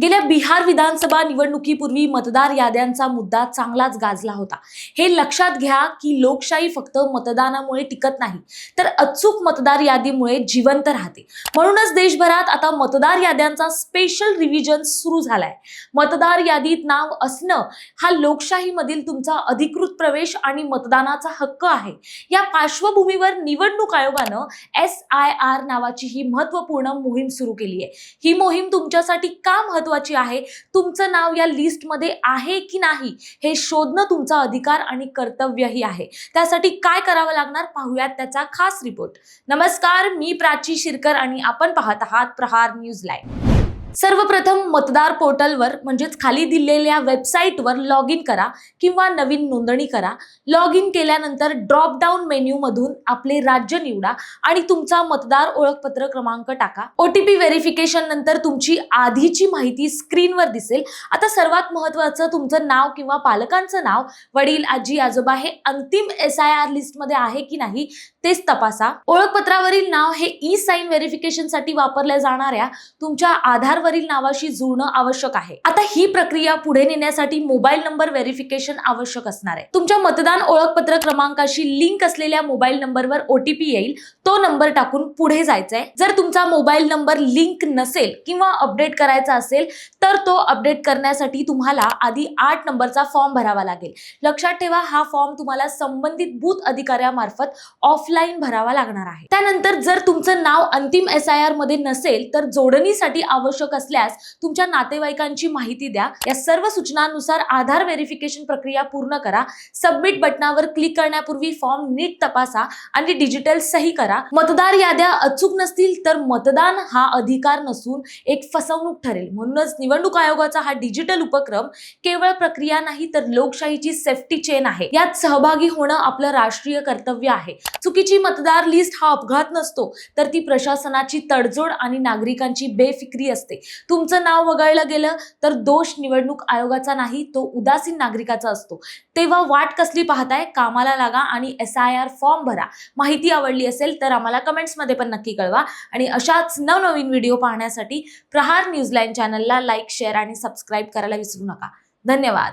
गेल्या बिहार विधानसभा निवडणुकीपूर्वी मतदार याद्यांचा मुद्दा चांगलाच गाजला होता. हे लक्षात घ्या की लोकशाही फक्त मतदानामुळे टिकत नाही तर अचूक मतदार यादीमुळे जिवंत राहते. म्हणूनच देशभरात आता मतदार याद्यांचा स्पेशल रिव्हिजन सुरू झालाय. मतदार यादीत नाव असणं हा लोकशाहीमधील तुमचा अधिकृत प्रवेश आणि मतदानाचा हक्क आहे. या पार्श्वभूमीवर निवडणूक आयोगानं एस आय आर नावाची ही महत्त्वपूर्ण मोहीम सुरू केली आहे ही मोहीम तुमच्यासाठी का महत्त्व महत्वाची आहे? तुमचं नाव या लिस्टमध्ये आहे की नाही? हे शोधणं तुमचा अधिकार आणि कर्तव्यही आहे. त्यासाठी काय करावं लागणार? पाहूयात त्याचा खास रिपोर्ट नमस्कार मी प्राची शिरकर आणि आपण पाहत आहात प्रहार न्यूज लाईव्ह. सर्वप्रथम मतदार पोर्टलवर म्हणजेच खाली दिलेल्या वेबसाईटवर लॉग इन करा किंवा नवीन नोंदणी करा. लॉग इन केल्यानंतर ड्रॉपडाऊन मेन्यूमधून आपले राज्य निवडा आणि तुमचा मतदार ओळखपत्र क्रमांक टाका. ओटीपी व्हेरिफिकेशन नंतर तुमची आधीची माहिती स्क्रीनवर दिसेल. आता सर्वात महत्वाचं तुमचं नाव किंवा पालकांचं नाव वडील आजी आजोबा हे अंतिम एस आय आर लिस्टमध्ये आहे की नाही तेच तपासा. ओळखपत्रावरील नाव हे ई साईन व्हेरिफिकेशनसाठी वापरल्या जाणाऱ्या तुमच्या आधार आधारवरील नावाशी जुळणं आवश्यक आहे. आता ही प्रक्रिया पुढे नेण्यासाठी मोबाईल नंबर व्हेरिफिकेशन आवश्यक असणार आहे. तुमच्या मतदान ओळखपत्र क्रमांकाशी लिंक असलेल्या मोबाईल नंबरवर ओटीपी येईल. तो नंबर टाकून पुढे जायचंय. जर तुमचा मोबाईल नंबर लिंक नसेल किंवा अपडेट करायचा असेल तर तो अपडेट करण्यासाठी तुम्हाला आधी आठ नंबरचा फॉर्म भरावा लागेल. लक्षात ठेवा हा फॉर्म तुम्हाला संबंधित बूथ अधिकाऱ्यामार्फत ऑफलाईन भरावा लागणार आहे. त्यानंतर जर तुमचं नाव अंतिम एस आय आरमध्ये नसेल तर जोडणीसाठी आवश्यक असल्यास तुमच्या नातेवाईकांची माहिती द्या. या सर्व सूचनांनुसार आधार व्हेरिफिकेशन प्रक्रिया पूर्ण करा. सबमिट बटनावर क्लिक करण्यापूर्वी फॉर्म नीट तपासा आणि डिजिटल सही करा. मतदार याद्या अचूक नसतील तर मतदान हा अधिकार नसून एक फसवणूक ठरेल. म्हणूनच निवडणूक आयोगाचा हा डिजिटल उपक्रम केवळ प्रक्रिया नाही तर लोकशाहीची सेफ्टी चेन आहे. यात सहभागी होणं आपलं राष्ट्रीय कर्तव्य आहे. चुकीची मतदार लिस्ट हा अपघात नसतो तर ती प्रशासनाची तडजोड आणि नागरिकांची बेफिक्री असते. तुमचं नाव वगळलं गेलं तर दोष निवडणूक आयोगाचा नाही तो उदासीन नागरिकाचा असतो. तेव्हा वाट कसली पाहताय? कामाला लागा आणि एस आय आर फॉर्म भरा. माहिती आवडली असेल तर आम्हाला कमेंट्समध्ये पण नक्की कळवा. आणि अशाच नवनवीन व्हिडिओ पाहण्यासाठी प्रहार न्यूजलाईन चॅनलला लाईक शेअर आणि सबस्क्राईब करायला विसरू नका. धन्यवाद.